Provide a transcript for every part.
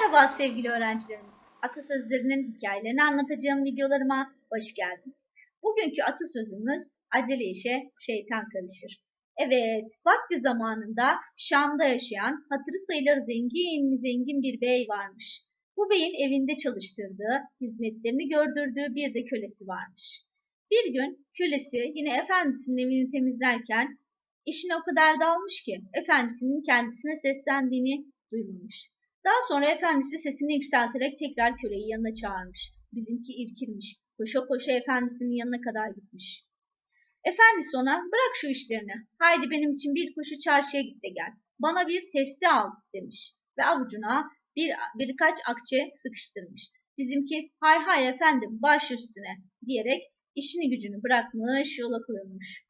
Merhaba sevgili öğrencilerimiz. Atasözlerinin hikayelerini anlatacağım videolarıma hoş geldiniz. Bugünkü atasözümüz acele işe şeytan karışır. Evet, vakti zamanında Şam'da yaşayan hatırı sayılır zengin zengin bir bey varmış. Bu beyin evinde çalıştırdığı, hizmetlerini gördürdüğü bir de kölesi varmış. Bir gün kölesi yine efendisinin evini temizlerken işine o kadar dalmış ki efendisinin kendisine seslendiğini duymamış. Daha sonra efendisi sesini yükselterek tekrar köleyi yanına çağırmış. Bizimki irkilmiş. Koşa koşa efendisinin yanına kadar gitmiş. Efendisi ona bırak şu işlerini. Haydi benim için bir koşu çarşıya git de gel. Bana bir testi al demiş. Ve avucuna bir, birkaç akçe sıkıştırmış. Bizimki hay hay efendim baş üstüne diyerek işini gücünü bırakmış yola koyulmuş.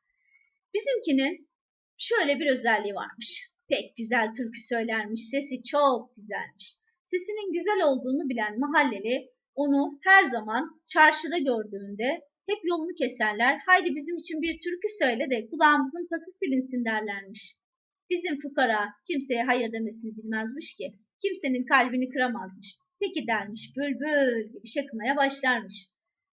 Bizimkinin şöyle bir özelliği varmış pek güzel türkü söylermiş, sesi çok güzelmiş. Sesinin güzel olduğunu bilen mahalleli onu her zaman çarşıda gördüğünde hep yolunu keserler. Haydi bizim için bir türkü söyle de kulağımızın pası silinsin derlermiş. Bizim fukara kimseye hayır demesini bilmezmiş ki. Kimsenin kalbini kıramazmış. Peki dermiş bülbül gibi şakımaya başlarmış.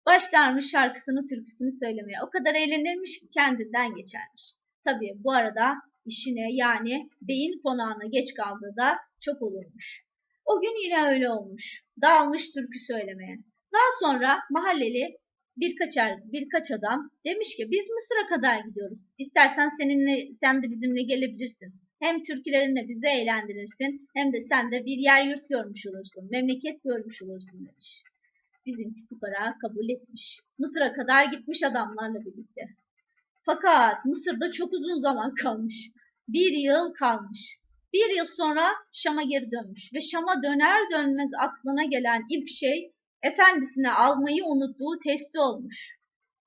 Başlarmış şarkısını türküsünü söylemeye. O kadar eğlenirmiş ki kendinden geçermiş. Tabii bu arada işine yani beyin konağına geç kaldığı da çok olurmuş. O gün yine öyle olmuş. Dağılmış türkü söylemeye. Daha sonra mahalleli birkaç, er, birkaç adam demiş ki biz Mısır'a kadar gidiyoruz. İstersen seninle sen de bizimle gelebilirsin. Hem türkülerinle bizi eğlendirirsin hem de sen de bir yer yurt görmüş olursun. Memleket görmüş olursun demiş. Bizimki fukara kabul etmiş. Mısır'a kadar gitmiş adamlarla birlikte. Fakat Mısır'da çok uzun zaman kalmış. Bir yıl kalmış. Bir yıl sonra Şam'a geri dönmüş ve Şam'a döner dönmez aklına gelen ilk şey efendisine almayı unuttuğu testi olmuş.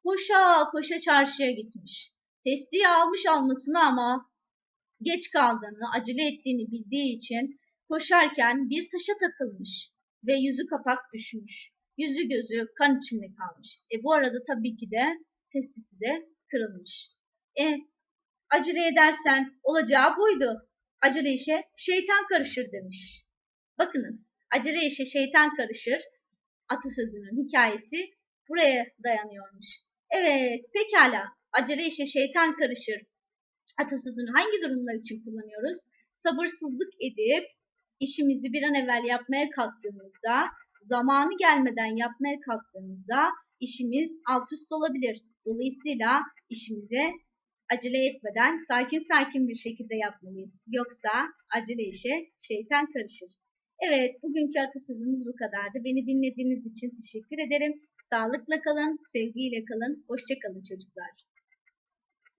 Koşa koşa çarşıya gitmiş. Testiyi almış almasını ama geç kaldığını, acele ettiğini bildiği için koşarken bir taşa takılmış ve yüzü kapak düşmüş. Yüzü gözü kan içinde kalmış. E bu arada tabii ki de testisi de kırılmış. E acele edersen olacağı buydu. Acele işe şeytan karışır demiş. Bakınız acele işe şeytan karışır atasözünün hikayesi buraya dayanıyormuş. Evet pekala acele işe şeytan karışır atasözünü hangi durumlar için kullanıyoruz? Sabırsızlık edip işimizi bir an evvel yapmaya kalktığımızda, zamanı gelmeden yapmaya kalktığımızda işimiz alt üst olabilir. Dolayısıyla işimize acele etmeden sakin sakin bir şekilde yapmalıyız. Yoksa acele işe şeytan karışır. Evet, bugünkü atasözümüz bu kadardı. Beni dinlediğiniz için teşekkür ederim. Sağlıkla kalın, sevgiyle kalın, hoşçakalın çocuklar.